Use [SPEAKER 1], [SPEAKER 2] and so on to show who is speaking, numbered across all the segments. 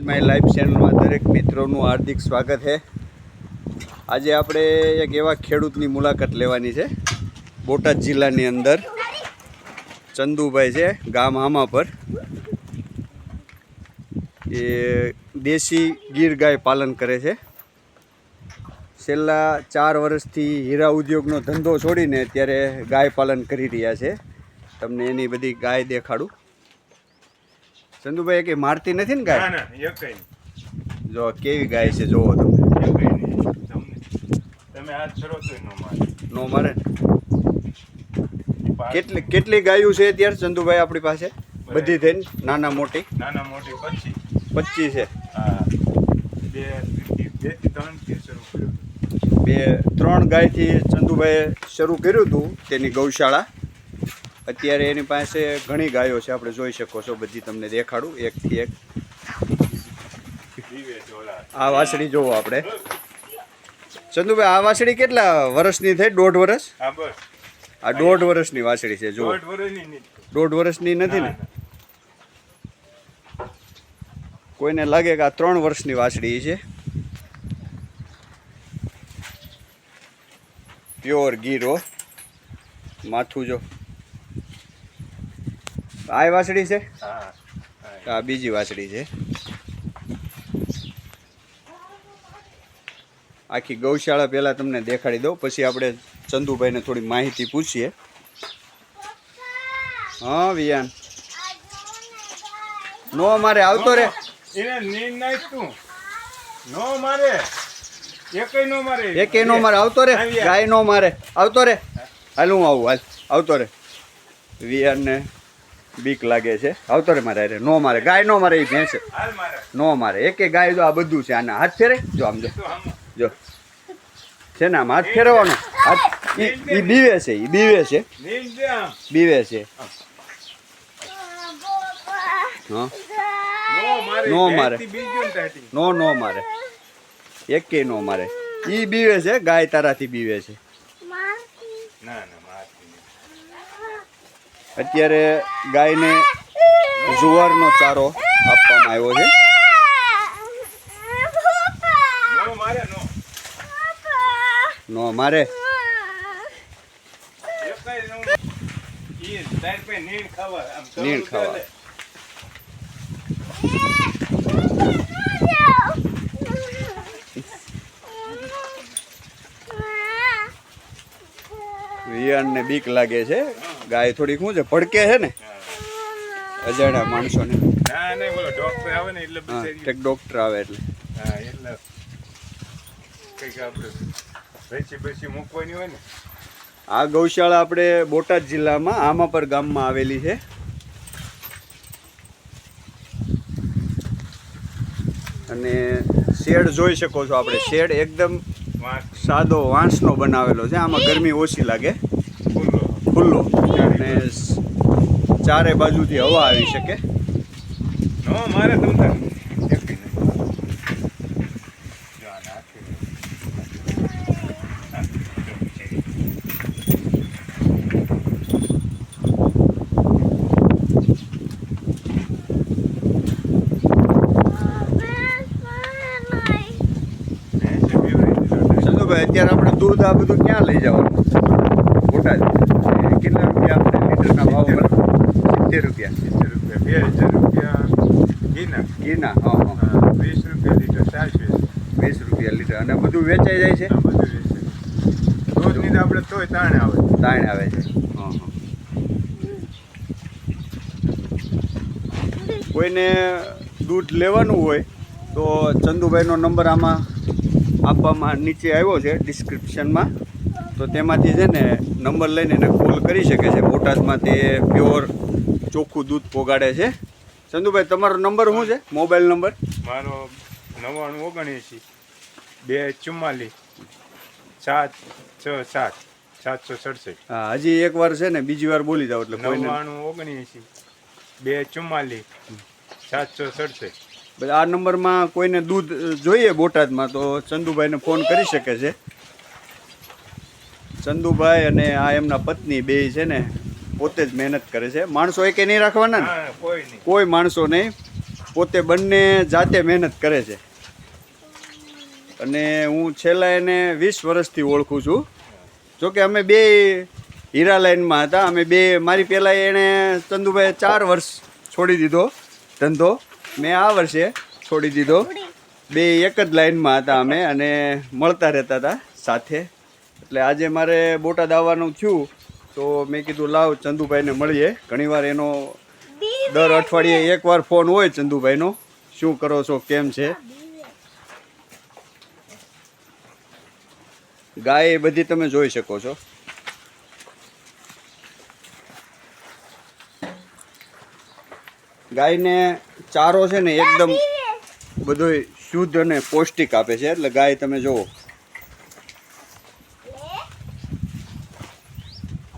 [SPEAKER 1] My life ચેનલમાં દરેક મિત્રોનું હાર્દિક સ્વાગત છે. આજે આપણે એક એવા ખેડૂતની મુલાકાત લેવાની છે. બોટાદ જિલ્લાની અંદર ચંદુભાઈ છે, ગામ હામાપર એ દેશી ગીર ગાય પાલન કરે છે. છેલ્લા ચાર વર્ષથી હીરા ઉદ્યોગનો ધંધો છોડીને અત્યારે ગાય પાલન કરી રહ્યા છે. તમને એની બધી ગાય દેખાડું. ચંદુભાઈ કઈ મારતી નથી ને ગાય?
[SPEAKER 2] ના એકઈ નહીં.
[SPEAKER 1] જો કેવી ગાય છે જોવો તમે.
[SPEAKER 2] તમે હાથ તોય ન મારે.
[SPEAKER 1] નો મારે. કેટલી કેટલી ગાયું છે અત્યારે ચંદુભાઈ આપણી પાસે? બધી થઈને? નાના મોટી?
[SPEAKER 2] નાના મોટી પચીસ
[SPEAKER 1] પચીસ છે.
[SPEAKER 2] બે ત્રણ
[SPEAKER 1] ગાયથી ચંદુભાઈએ શરૂ કર્યું હતું તેની ગૌશાળા. અત્યારે એની પાસે ઘણી ગાયો છે આપણે જોઈ શકો છો બધી તમને દેખાડું એકથી એક. આ વાસળી જોવો આપણે. ચંદુભાઈ આ વાસળી કેટલા વર્ષની થઈ? દોઢ વર્ષ? આ દોઢ વર્ષની વાસળી છે જુઓ.
[SPEAKER 2] દોઢ વર્ષની
[SPEAKER 1] નથી ના. કોઈને લાગે કે આ ત્રણ વર્ષની વાસળી છે? પ્યોર ગીરો માથું જો. આ વાછડી છે. આ બીજી વાછડી છે. આખી ગૌશાળા પહેલાં તમને દેખાડી દઉં. પછી આપણે ચંદુભાઈને થોડી માહિતી પૂછીએ. હા વિયાન. નો મારે આવતો રે.
[SPEAKER 2] એને નીંદ નાખ તું નો મારે. એકઈ નો મારે.
[SPEAKER 1] એકે નો મારે. આવતો રે. ગાય નો મારે. આવતો રે. હાલ હું આવું. હાલ આવતો રે. વિયાનને બીક લાગે છે. આવતો રે મારે અરે નો મારે ગાય નો મારે એ ભેંસ. નો મારે. એકે ગાય જો આ બધું છે આના હાથ ફેરે? જો આમ જો. જો. છે ને આમ હાથ ફેરવાનો. હાથ એ બીવે છે એ બીવે છે. બીવે છે.
[SPEAKER 2] નો મારે
[SPEAKER 1] નો
[SPEAKER 2] ને
[SPEAKER 1] મારે. એકે નો મારે. ઈ બીવે છે ગાય તારાથી બીવે છે.
[SPEAKER 2] ના ના.
[SPEAKER 1] અત્યારે ગાયને જુવારનો ચારો આપવામાં આવ્યો છે.
[SPEAKER 2] નો, મારે. નીણ ખાવા.
[SPEAKER 1] વિયાણને બીક લાગે છે. ગાય થોડીક શું છે ભડકે છે ને. અજાણ્યા માણસોને.
[SPEAKER 2] ના ડોક્ટર આવે એટલે
[SPEAKER 1] હા ડોક્ટર આવે એટલે.
[SPEAKER 2] હા એટલે કંઈક આપણે બેસી બેસી હોય ને.
[SPEAKER 1] આ ગૌશાળા આપણે બોટાદ જિલ્લામાં આમાપર ગામમાં આવેલી છે. અને શેડ જોઈ શકો છો આપણે. શેડ એકદમ સાદો વાંસનો બનાવેલો છે. આમાં ગરમી ઓછી લાગે.
[SPEAKER 2] ખુલ્લો
[SPEAKER 1] અને ચારે બાજુથી હવા આવી શકે.
[SPEAKER 2] મારે તમને
[SPEAKER 1] અત્યારે આપણે દૂધ આ બધું ક્યાં લઈ જવાનું? બોટાદ એ કેટલા રૂપિયા આપણે લીટરના ભાવ પર સિત્તેર રૂપિયા.
[SPEAKER 2] સિત્તેર રૂપિયા. બે હજાર રૂપિયા ઘીના.
[SPEAKER 1] ઘીના હા હા.
[SPEAKER 2] વીસ રૂપિયા લીટર ચાર્જ
[SPEAKER 1] વીસ. રૂપિયા લીટર. અને બધું વેચાઈ જાય છે?
[SPEAKER 2] બધું વેચે દૂધની તો આપણે તોય તાણે આવે.
[SPEAKER 1] તાણ આવે છે. હા હા. કોઈને દૂધ લેવાનું હોય તો ચંદુભાઈનો નંબર આમાં આપવામાં નીચે આવ્યો છે ડિસ્ક્રિપ્શનમાં. તો તેમાંથી છે ને નંબર લઈને એને કોલ કરી શકે છે. બોટાદમાં તે પ્યોર ચોખ્ખું દૂધ પોગાડે છે. ચંદુભાઈ તમારો નંબર શું છે? Mobile number?
[SPEAKER 2] મારો નવ્વાણું ઓગણએંસી બે ચુમ્માલીસ સાત છ સાત સાતસો સડસઠ.
[SPEAKER 1] હા હજી એકવાર છે ને બીજી વાર બોલી જાઓ એટલે
[SPEAKER 2] નવ્વાણું ઓગણએંસી બે ચુમ્માલીસ સાતસો સડસઠ.
[SPEAKER 1] આ નંબરમાં કોઈને દૂધ જોઈએ બોટાદમાં તો ચંદુભાઈને ફોન કરી શકે છે. ચંદુભાઈ અને આ એમના પત્ની બે છે ને પોતે જ મહેનત કરે છે. માણસો એકે નહીં રાખવાના ને?
[SPEAKER 2] કોઈ
[SPEAKER 1] કોઈ માણસો નહીં. પોતે બંને જાતે મહેનત કરે છે. અને હું છેલ્લા એને વીસ વર્ષથી ઓળખું છું. જોકે અમે બે હીરા લાઈનમાં હતા. અમે બે મારી પહેલાં એણે ચંદુભાઈ ચાર વર્ષ છોડી દીધો ધંધો. મેં આ વર્ષે છોડી દીધો. બે એક જ લાઈનમાં હતા અમે અને મળતા રહેતા હતા સાથે. એટલે આજે મારે બોટાદ આવવાનું થયું. તો મેં કીધું લાવ ચંદુભાઈને મળીએ. ઘણીવાર એનો દર અઠવાડિયે એકવાર ફોન હોય ચંદુભાઈનો. શું કરો છો કેમ છે? ગાય એ બધી તમે જોઈ શકો છો. ગાયને ચારો છે ને એકદમ બધો શુદ્ધ અને પૌષ્ટિક આપે છે. એટલે ગાય તમે જુઓ.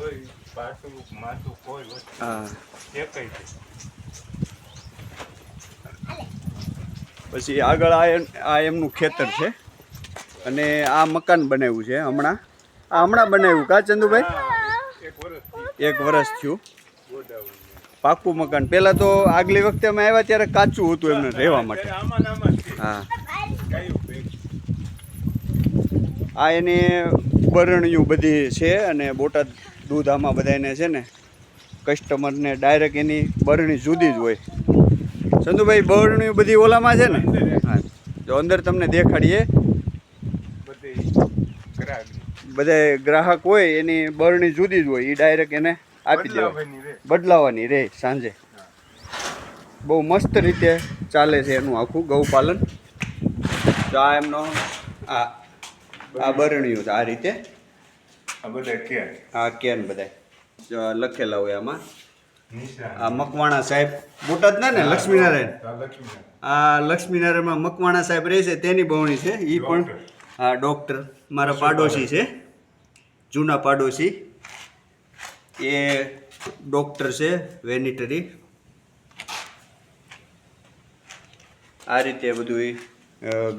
[SPEAKER 2] કોઈ પાટું માથું કોઈ વસ્તુ
[SPEAKER 1] હા.
[SPEAKER 2] એકય
[SPEAKER 1] પછી આગળ આ આ એમનું ખેતર છે. અને આ મકાન બનાવ્યું છે હમણાં. આ હમણાં બનાવ્યું કા ચંદુભાઈ?
[SPEAKER 2] એક
[SPEAKER 1] એક વર્ષ થયું. પાકું મકાન. પહેલાં તો આગલી વખતે અમે આવ્યા ત્યારે કાચું હતું એમને રહેવા માટે. હા. આ એની બરણિયું બધી છે અને બોટાદ દૂધ આમાં બધાને છે ને કસ્ટમરને ડાયરેક્ટ એની બરણી જુદી જ હોય. સંતુભાઈ બરણી બધી ઓલામાં છે ને? હા. જો અંદર તમને દેખાડીએ.
[SPEAKER 2] બધી
[SPEAKER 1] ગ્રાહક હોય એની બરણી જુદી જ હોય. એ ડાયરેક્ટ એને આપી દેવાની
[SPEAKER 2] બદલાવાની રે.
[SPEAKER 1] સાંજે. બહુ મસ્ત રીતે ચાલે છે એનું આખું ગૌપાલન તો આ એમનો આ આ બરણીયું આ રીતે.
[SPEAKER 2] આ બધા કે
[SPEAKER 1] હા કેન બધાય લખેલા હોય આમાં. આ મકવાણા સાહેબ બોટાદ ના ને લક્ષ્મીનારાયણ?
[SPEAKER 2] આ લક્ષ્મીનારાયણ.
[SPEAKER 1] આ લક્ષ્મીનારાયણમાં મકવાણા સાહેબ રહે છે તેની બહુણી છે. એ પણ હા ડૉક્ટર. મારા પાડોશી છે. જૂના પાડોશી. એ ડૉક્ટર છે વેનિટરી. આ રીતે બધું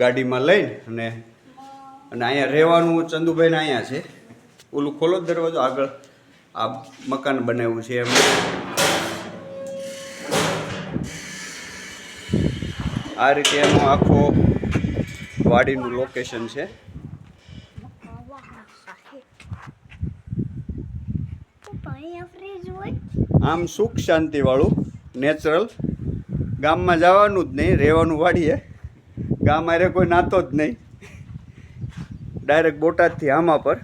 [SPEAKER 1] ગાડીમાં લઈને અને અને અહીંયા રહેવાનું ચંદુભાઈને અહીંયા છે. ઓલું ખોલો દરવાજો આગળ. આ મકાન બનાવ્યું છે એમ આ રીતે એનું આખો વાડીનું લોકેશન છે. આમ સુખ શાંતિવાળું નેચરલ ગામમાં જવાનું જ નહીં, રહેવાનું વાડીએ. ગામ અરે કોઈ નાતો જ નહીં. ડાયરેક્ટ બોટાદથી આમાં પર.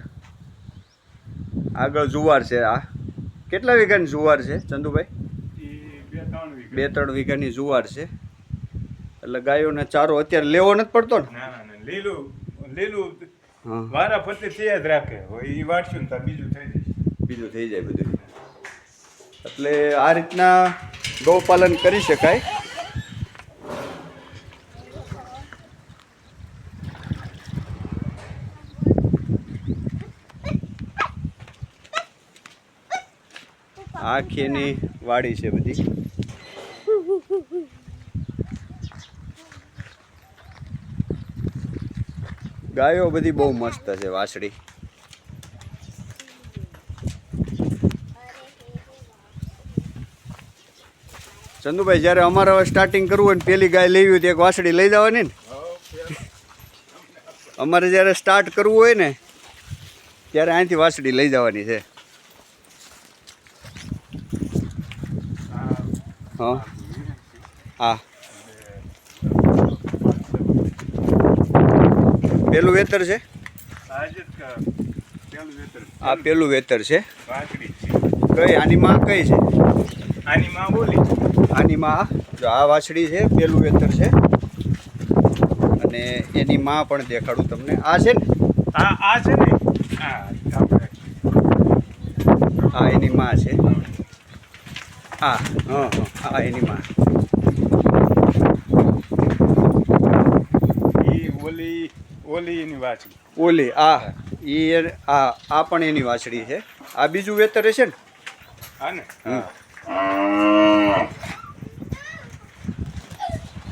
[SPEAKER 1] આગળ જુવાર છે આ. કેટલા વીઘાની જુવાર છે ચંદુભાઈ?
[SPEAKER 2] બે ત્રણ વીઘા.
[SPEAKER 1] બે ત્રણ વીઘાની જુવાર છે. એટલે ગાયોને ચારો અત્યારે લેવો નથી પડતો ને?
[SPEAKER 2] ના ના ના લીલું લીલું વારા ફરતે તે જ રાખે. ઈ વાટશું ને બીજું થઈ જાય.
[SPEAKER 1] બીજું થઈ જાય બધું. એટલે આ રીતના ગૌપાલન કરી શકાય. આખી એની વાડી છે બધી. ગાયો બધી બહુ મસ્ત છે, વાછડી. ચંદુભાઈ, જ્યારે અમારે હવે સ્ટાર્ટિંગ કરવું હોય ને, પેલી ગાય લેવી હોય તો એક વાછડી લઈ જવાની ને. અમારે જ્યારે સ્ટાર્ટ કરવું હોય ને, ત્યારે અહીંથી વાછડી લઈ જવાની છે. હા હા પેલું વેતર છે? આ પેલું વેતર છે. કઈ? આની માં કઈ છે?
[SPEAKER 2] આની માં બોલી
[SPEAKER 1] આની માં જો આ વાછડી છે પેલું વેતર છે. અને એની માં પણ દેખાડું તમને. આ છે ને?
[SPEAKER 2] આ આ છે ને?
[SPEAKER 1] હા એની માં છે. આ હા આ એની માં.
[SPEAKER 2] ઓલી ઓલી એની વાંચી
[SPEAKER 1] ઓલી આ એ- આ આ પણ એની વાછડી છે. આ બીજું વેતર હશે ને?
[SPEAKER 2] હા ને?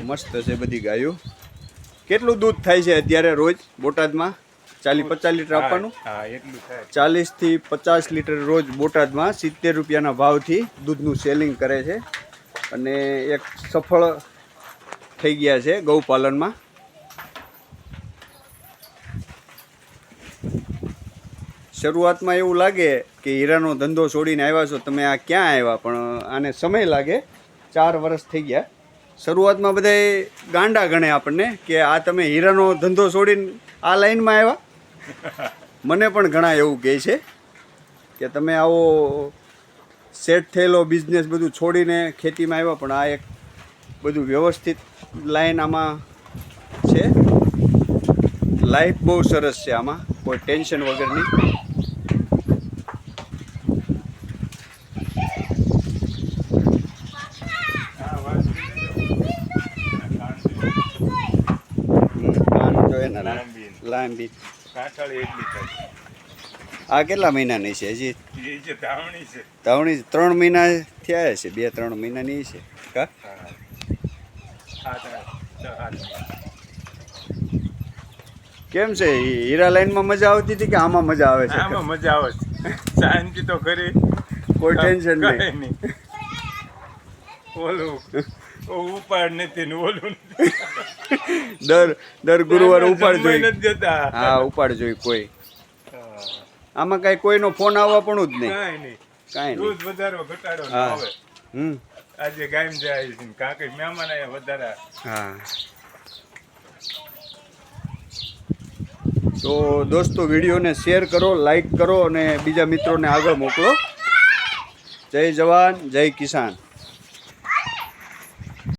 [SPEAKER 1] મસ્ત છે બધી ગાયો. કેટલું દૂધ થાય છે અત્યારે રોજ બોટાદમાં? ચાલીસ પચાસ લીટર આપવાનું? ચાલીસથી પચાસ લીટર રોજ બોટાદમાં સિત્તેર રૂપિયાના ભાવથી દૂધનું સેલિંગ કરે છે. અને એક સફળ થઈ ગયા છે ગૌપાલનમાં શરૂઆતમાં એવું લાગે કે હીરાનો ધંધો છોડીને આવ્યા છો તમે આ ક્યાં આવ્યા? પણ આને સમય લાગે. ચાર વર્ષ થઈ ગયા. શરૂઆતમાં બધાય ગાંડા ગણે આપણને કે આ તમે હીરાનો ધંધો છોડીને આ લાઈનમાં આવ્યા? મને પણ ઘણા એવું કહે છે કે તમે આવો સેટ થયેલો બિઝનેસ બધું છોડીને ખેતીમાં આવ્યા પણ આ એક બધું વ્યવસ્થિત લાઈન આમાં છે. લાઈફ બહુ સરસ છે આમાં કોઈ ટેન્શન વગરની
[SPEAKER 2] લાંબી.
[SPEAKER 1] લાંબી
[SPEAKER 2] કાંઠાળી એટલી થાય.
[SPEAKER 1] આ કેટલા મહિનાની છે હજી?
[SPEAKER 2] ધાવણી
[SPEAKER 1] ત્રણ મહિના થયા છે બે ત્રણ મહિનાની છે. કા? કેમ છે? હીરા લાઈનમાં મજા આવતી હતી કે આમાં મજા આવે છે?
[SPEAKER 2] આમાં મજા આવે છે. શાંતિ તો ખરી
[SPEAKER 1] કોઈ ટેન્શન નહીં.
[SPEAKER 2] ઓલું. ઉપાડ નથી ને ઓલું.
[SPEAKER 1] દર દર ગુરુવારે ઉપાડ જોઈ.
[SPEAKER 2] નથી જતા.
[SPEAKER 1] હા ઉપાડ જોઈ કોઈ. આમાં કાંઈ કોઈનો ફોન આવવા પણ જ નહીં.
[SPEAKER 2] કાંઈ નહીં.
[SPEAKER 1] કાંઈ નહીં.
[SPEAKER 2] દૂધ વધારો ઘટાડો ના આવે.
[SPEAKER 1] હમ.
[SPEAKER 2] આજે ગાયમ જાય છે કાકે મહેમાન આયા વધારા.
[SPEAKER 1] હા. તો દોસ્તો વિડીયોને શેર કરો લાઈક કરો અને બીજા મિત્રોને આગળ મોકલો. જય જવાન જય કિસાન.